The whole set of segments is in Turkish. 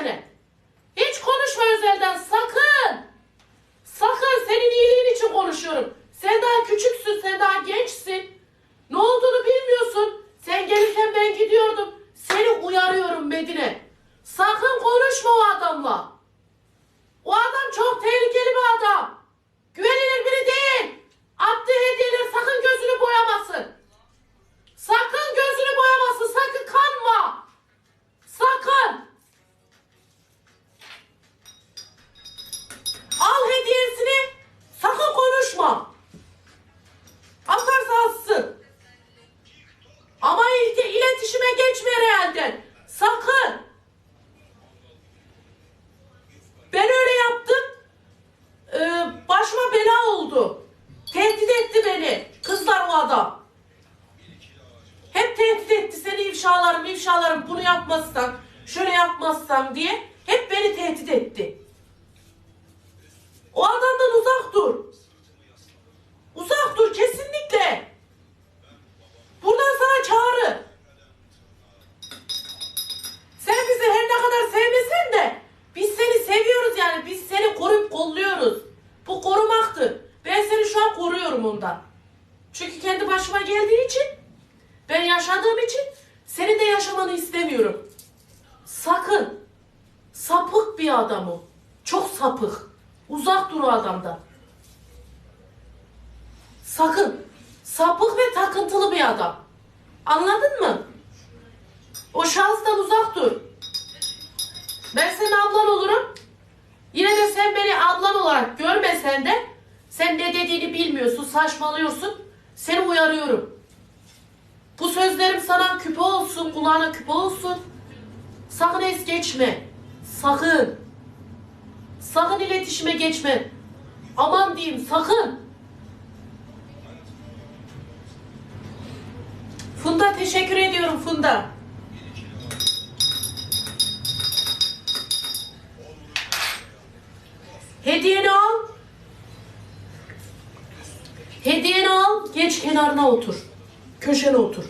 çene. Hiç konuşma özelden sakın. Sakın senin iyiliğin için konuşuyorum. Sen daha küçüksün, sen daha gençsin. Ne olduğunu bilmiyorsun. Sen gelirken ben gidiyordum. Seni uyarıyorum Medine. Sakın konuşma o adamla. O adam çok tehlikeli bir adam. Güvenilir biri değil. Attığı hediyeler sakın gözünü boyamasın. Sakın gözünü yapmazsan, şöyle yapmazsan diye. Hep beni tehdit etti. O adamdan uzak dur. Uzak dur kesinlikle. Buradan sana çağrı. Sen bizi her ne kadar sevmesen de biz seni seviyoruz yani. Biz seni koruyup kolluyoruz. Bu korumaktır. Ben seni şu an koruyorum ondan. Çünkü kendi başıma geldiği için ben yaşadığım için senin de yaşamanı istemiyorum. Sakın. Sapık bir adam o. Çok sapık. Uzak dur o adamdan. Sakın. Sapık ve takıntılı bir adam. Anladın mı? O şahıstan uzak dur. Ben senin ablan olurum. Yine de sen beni ablan olarak görmesen de sen ne dediğini bilmiyorsun, saçmalıyorsun. Seni uyarıyorum. Bu sözlerim sana küpe olsun, kulağına küpe olsun. Sakın es geçme. Sakın. Sakın iletişime geçme. Aman diyeyim sakın. Funda teşekkür ediyorum Funda. Hediyeni al. Hediyeni al. Geç kenarına otur. Köşene otur.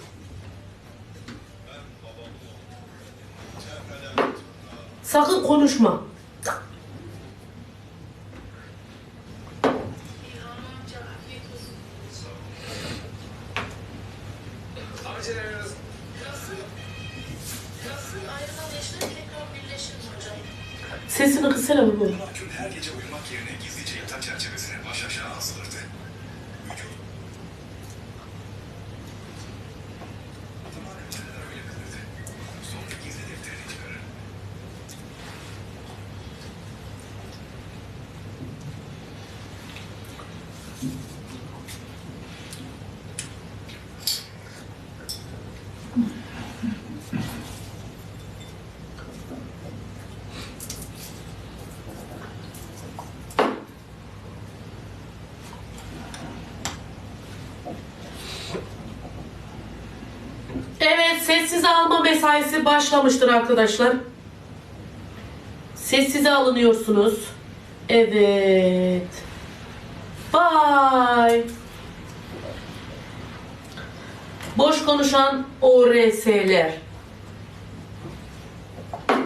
Sakın konuşma. Sessize alma mesaisi başlamıştır arkadaşlar. Sessize alınıyorsunuz. Evet. Bye. Boş konuşan ORS'ler.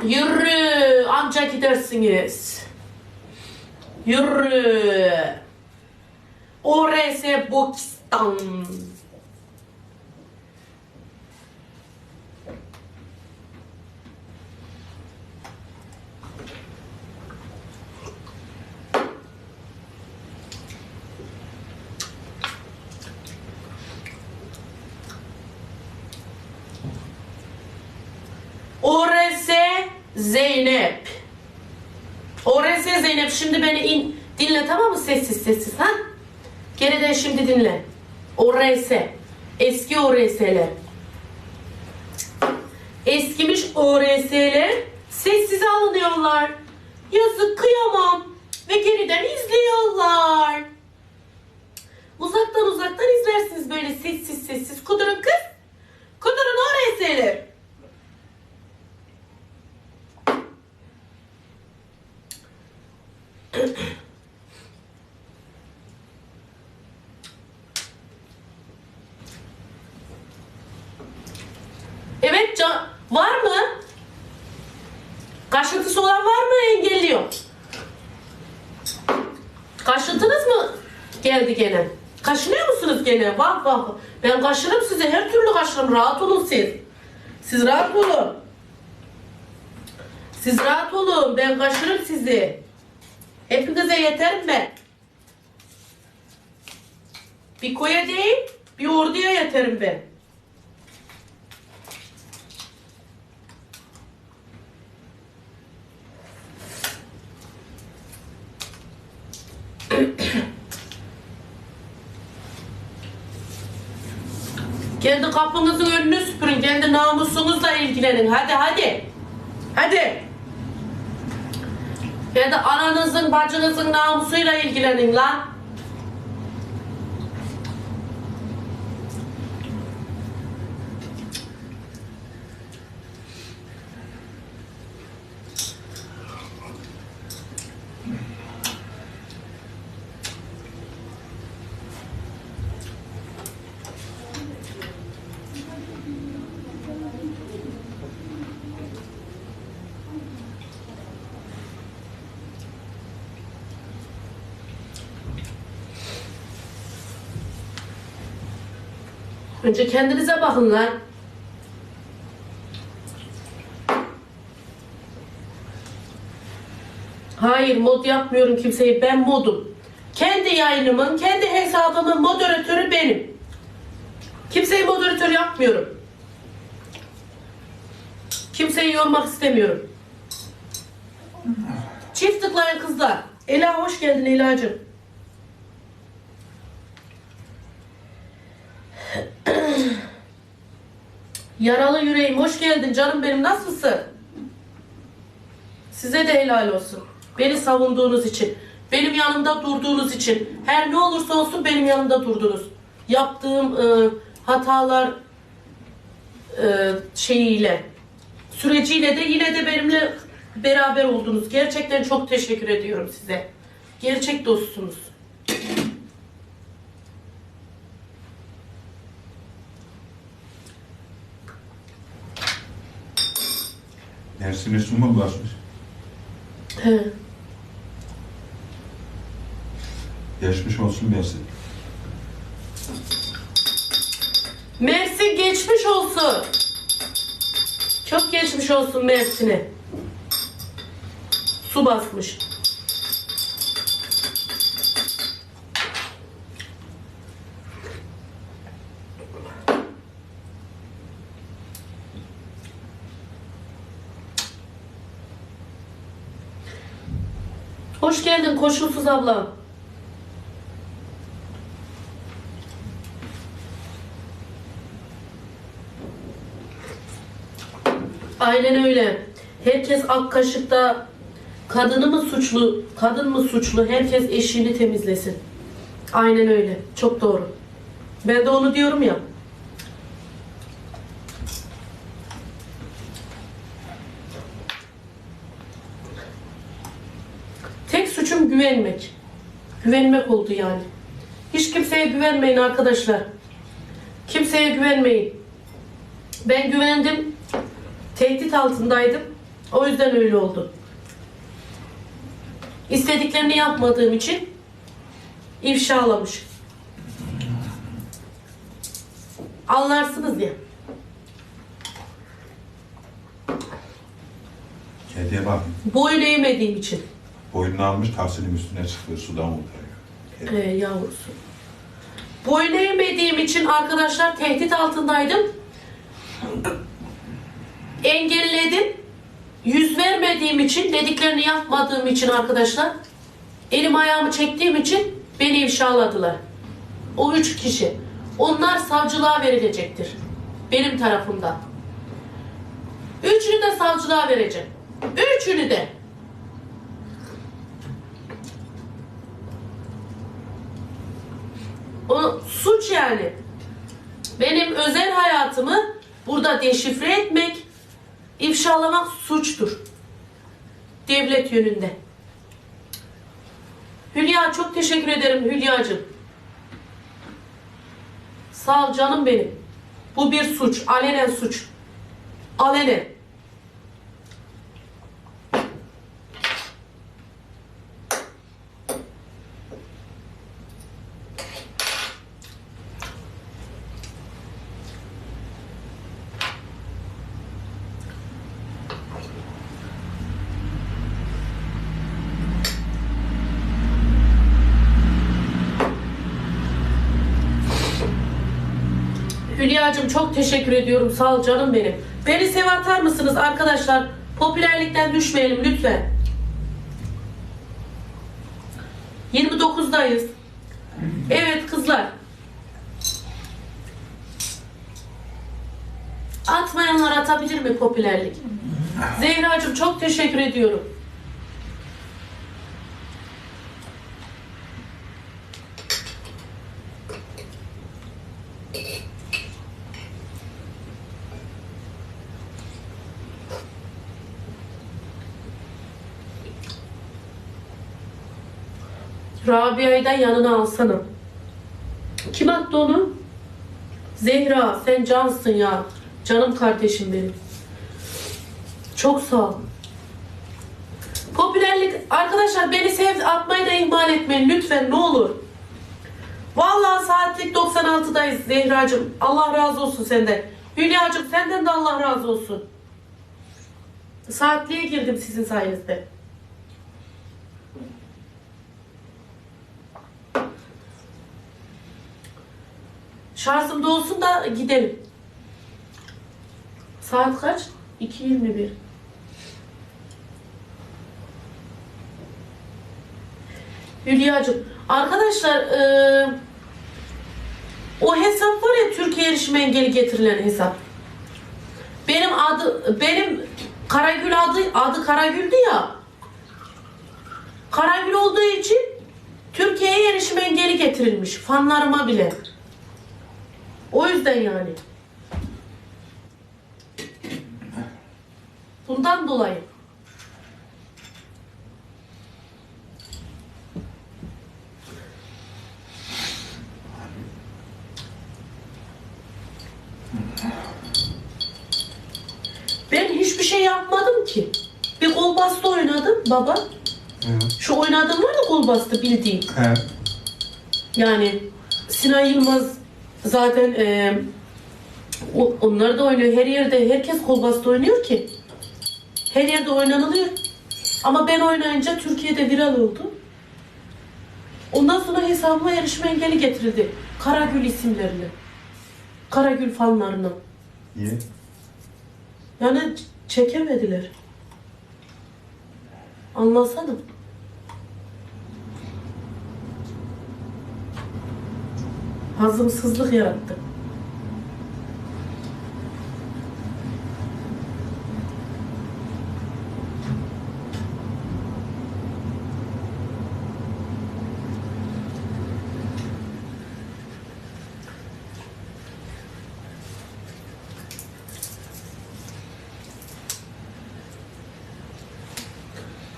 Yürü, anca gidersiniz. Yürü. ORS Bokistan. ORS Zeynep. ORS Zeynep şimdi beni in, tamam mı sessiz sessiz ha? Geriden şimdi dinle. ORS. Eski ORS'ler. Eskimiş ORS'ler sessize alınıyorlar. Yazık kıyamam. Ve geriden izliyorlar. Uzaktan uzaktan izlersiniz böyle sessiz sessiz. Kudurun kız. Kudurun ORS'ler. Evet can var mı? Kaşıntısı olan var mı? Engelliyor. Kaşıntınız mı geldi gene? Kaşınıyor musunuz gene? Vah vah. Ben kaşırım size. Her türlü kaşırım. Rahat olun siz. Siz rahat olun. Siz rahat olun. Ben kaşırım sizi. Hepinize yeterim ben. Bir koya değil, bir orduya yeterim ben. Kendi kapınızın önünü süpürün. Kendi namusunuzla ilgilenin. Hadi hadi. Hadi. Kendi ananızın, bacınızın namusuyla ilgilenin lan. Önce kendinize bakın lan. Hayır mod yapmıyorum kimseyi ben modum. Kendi yayınımın, kendi hesabımın moderatörü benim. Kimseyi moderatör yapmıyorum. Kimseyi yormak istemiyorum. Çift tıklayın kızlar. Ela hoş geldin Ela'cığım. Yaralı yüreğim hoş geldin canım benim nasılsın? Size de helal olsun. Beni savunduğunuz için, benim yanımda durduğunuz için, her ne olursa olsun benim yanımda durdunuz. Yaptığım e, hatalar e, şeyiyle, süreciyle de yine de benimle beraber oldunuz. Gerçekten çok teşekkür ediyorum size. Gerçek dostsunuz. Mersin'e su mu basmış? He. Geçmiş olsun Mersin. Mersin geçmiş olsun. Çok geçmiş olsun Mersin'e. Su basmış. Hoş geldin koşulsuz abla. Aynen öyle. Herkes ak kaşıkta kadını mı suçlu, kadın mı suçlu? Herkes eşiğini temizlesin. Aynen öyle. Çok doğru. Ben de onu diyorum ya. Güvenmek oldu yani. Hiç kimseye güvenmeyin arkadaşlar. Kimseye güvenmeyin. Ben güvendim. Tehdit altındaydım. O yüzden öyle oldu. İstediklerini yapmadığım için ifşalamış. Anlarsınız ya. Kediye bak. Boyun eğmediğim için. Boynunu almış tahsilin üstüne çıkıyor. Sudan kurtarıyor. Kedi. Ee, yavrusu. Boyun eğmediğim için arkadaşlar tehdit altındaydım. Engelledim. Yüz vermediğim için, dediklerini yapmadığım için arkadaşlar, elim ayağımı çektiğim için beni ifşaladılar. O üç kişi. Onlar savcılığa verilecektir. Benim tarafımdan. Üçünü de savcılığa vereceğim. Üçünü de. O suç yani. Benim özel hayatımı burada deşifre etmek, ifşalamak suçtur. Devlet yönünde. Hülya çok teşekkür ederim Hülyacığım. Sağ ol canım benim. Bu bir suç. Alenen suç. Alenen. Hülya'cığım çok teşekkür ediyorum. Sağ ol canım benim. Beni sev atar mısınız arkadaşlar? Popülerlikten düşmeyelim lütfen. 29'dayız. Evet kızlar. Atmayanlar atabilir mi popülerlik? Zehracığım çok teşekkür ediyorum. Rabia'yı da yanına alsana. Kim attı onu? Zehra sen cansın ya. Canım kardeşim benim. Çok sağ ol. Popülerlik arkadaşlar beni sev atmayı da ihmal etmeyin lütfen ne olur. Vallahi saatlik 96'dayız Zehracığım. Allah razı olsun senden. Hülya'cığım senden de Allah razı olsun. Saatliğe girdim sizin sayenizde. Şarjım da olsun da gidelim. Saat kaç? 2.21. Hülya'cığım. Arkadaşlar eee, o hesap var ya Türkiye Erişim Engeli getirilen hesap. Benim adı benim Karagül adı adı Karagül'dü ya. Karagül olduğu için Türkiye'ye erişim engeli getirilmiş. Fanlarıma bile. O yüzden yani. Bundan dolayı. Ben hiçbir şey yapmadım ki. Bir kol bastı oynadım baba. Şu oynadığım var ya kol bastı bildiğin. He. Yani Sinan Yılmaz zaten e, onlar da oynuyor. Her yerde herkes kol bastı oynuyor ki. Her yerde oynanılıyor. Ama ben oynayınca Türkiye'de viral oldu. Ondan sonra hesabıma yarışma engeli getirildi. Karagül isimlerine. Karagül fanlarına. Niye? Yani çekemediler. Anlasana. Hazımsızlık yarattı.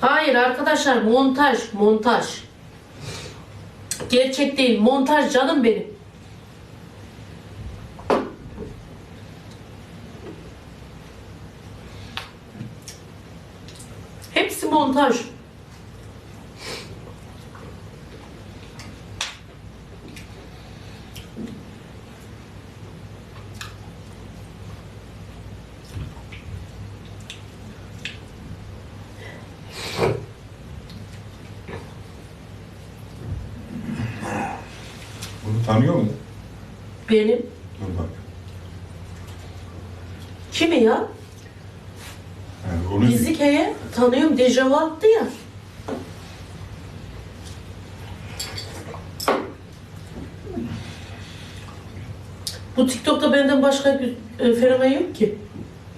Hayır arkadaşlar montaj, montaj. Gerçek değil, montaj canım benim. Montaj. Bunu tanıyor mu? Benim. Dur bak. Kimi ya? Yani onu Gizlike'ye Dejavu attı. Bu TikTok'ta benden başka bir e, fenomen yok ki.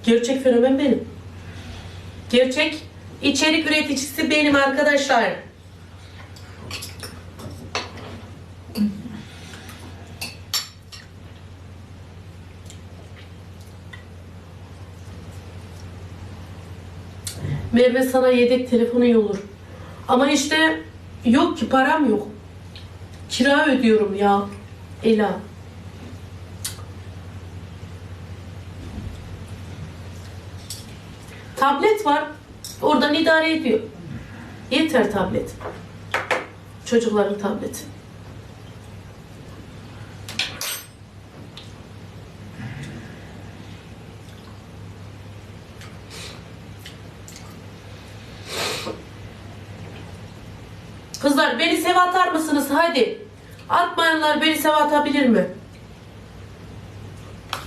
Gerçek fenomen benim. Gerçek içerik üreticisi benim arkadaşlar. Merve sana yedek telefonu iyi olur. Ama işte yok ki param yok. Kira ödüyorum ya. Ela. Tablet var. Oradan idare ediyor. Yeter tablet. Çocukların tableti. Kızlar beni sev atar mısınız? Hadi. Atmayanlar beni sev atabilir mi?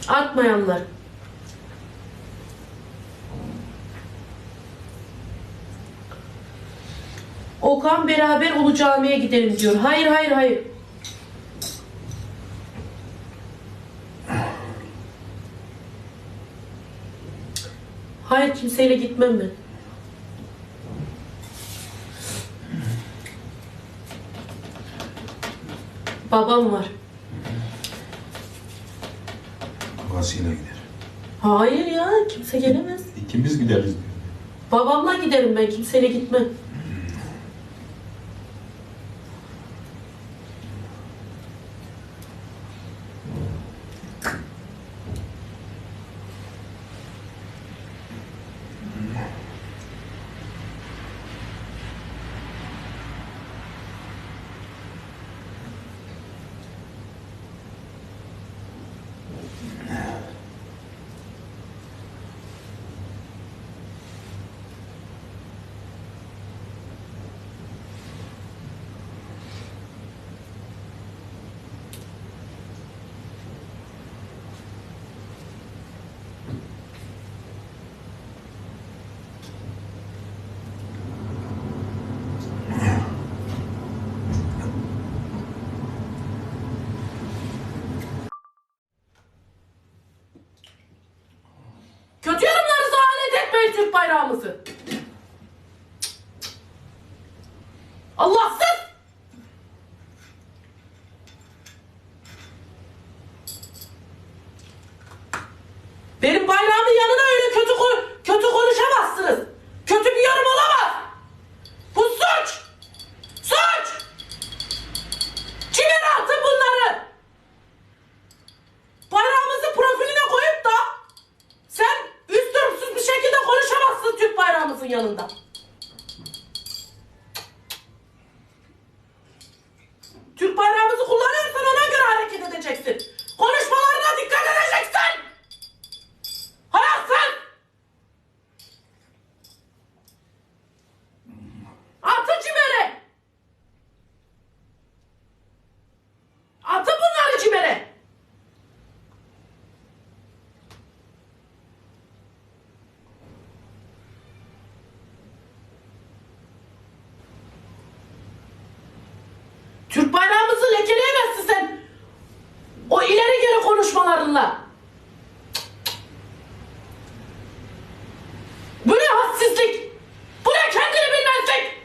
Atmayanlar. Okan beraber Ulu Cami'ye gidelim diyor. Hayır hayır hayır. Hayır kimseyle gitmem ben. Babam var. Babasıyla gider. Hayır ya kimse gelemez. İkimiz gideriz diyor. Babamla giderim ben kimseyle gitmem. Kötü yorumlarınızı alet etmeyin Türk bayrağımızı. Allahsız! Benim bayrağımın yanına öyle kötü ko- kötü konuşamazsınız. Kötü bir yorum olamaz. Bu suç! Suç! Çimen atın bunları! Bayrağımızı profiline koyup da sen üstürümsüz bir şekilde konuşamazsın Türk bayrağımızın yanında. Türk bayrağımızı kullanıyorsan ona göre hareket edeceksin. Konuşmalarına dikkat edeceksin. Hayatsın. Atın çimere. Atın bunları çimere. Türk bayrağımızı lekeleyemezsin sen. O ileri geri konuşmalarınla. Bu ne hadsizlik? Bu ne kendini bilmezlik?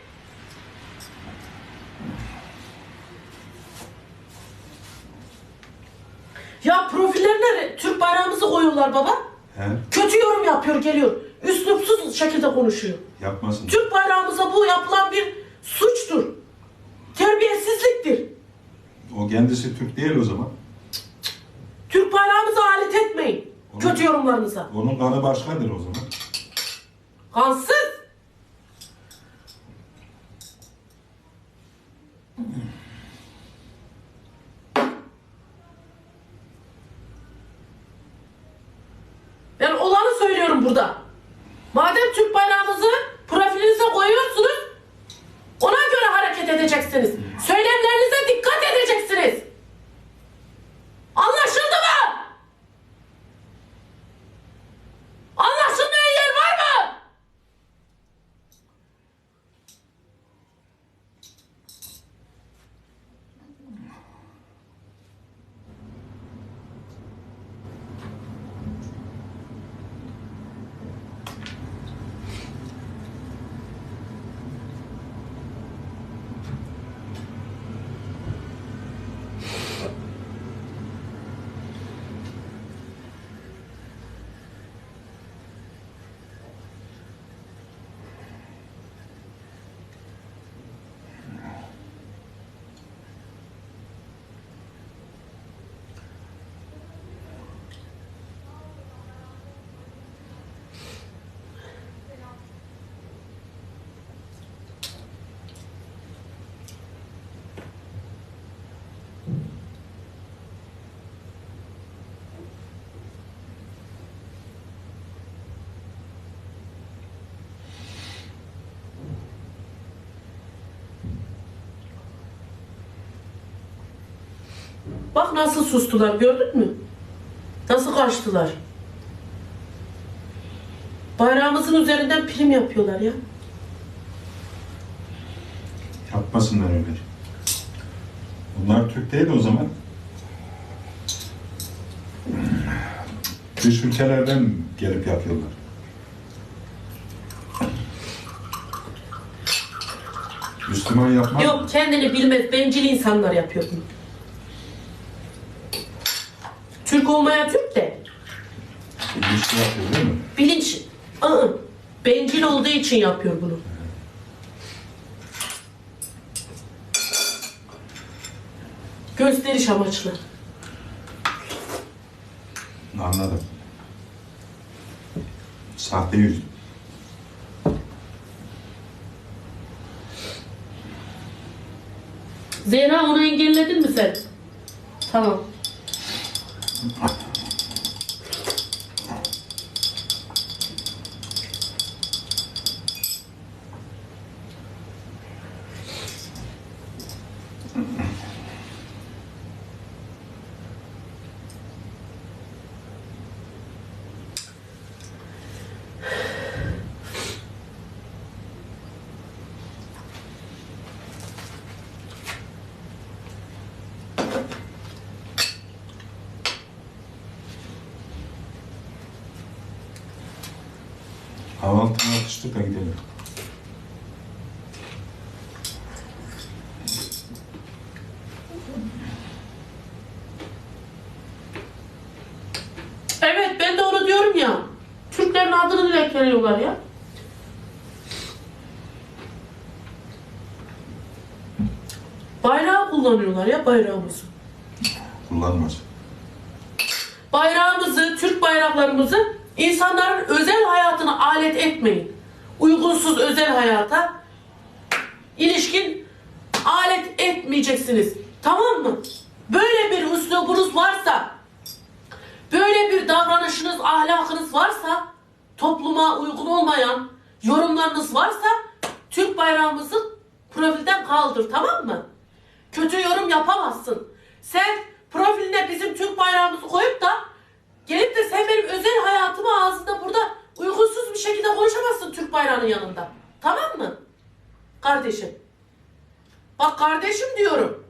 Ya profillerine Türk bayrağımızı koyuyorlar baba. He? Kötü yorum yapıyor geliyor. Üslupsuz şekilde konuşuyor. Yapmasın. Türk bayrağımıza bu yapılan bir suçtur. Terbiyesizliktir. O kendisi Türk değil o zaman. Türk bayrağımıza alet etmeyin. Yorumlarınıza. Onun kanı başkadır o zaman. Kansız. Ben olanı söylüyorum burada. Madem Türk Bak nasıl sustular gördün mü? Nasıl kaçtılar? Bayrağımızın üzerinden prim yapıyorlar ya. Yapmasınlar öyle. Bunlar Türk değil o zaman. Dış ülkelerden gelip yapıyorlar. Müslüman yapmaz. Yok kendini bilmez bencil insanlar yapıyor bunu. Türk olmaya Türk de Bilinçli yapıyor değil mi? bilinç ı bencil olduğu için yapıyor bunu. Gösteriş amaçlı. Anladım. Sahte yüz. Zehra onu engelledin mi sen? Tamam. Gracias. Kahvaltına atıştık da gidelim. Evet ben de onu diyorum ya. Türklerin adını lekeliyorlar ya. Bayrağı kullanıyorlar ya bayrağımızı. Kullanmaz. Bayrağımızı, Türk bayraklarımızı insanların özel hayatına alet etmeyin. Uygunsuz özel hayata ilişkin alet etmeyeceksiniz. Tamam mı? Böyle bir üslubunuz varsa, böyle bir davranışınız, ahlakınız varsa, topluma uygun olmayan yorumlarınız varsa Türk bayrağımızı profilden kaldır tamam mı? Kötü yorum yapamazsın. Sen profiline bizim Türk bayrağımızı koyup da gelip de sen benim özel hayatımı ağzında burada uygunsuz bir şekilde konuşamazsın Türk bayrağının yanında. Tamam mı? Kardeşim. Bak kardeşim diyorum.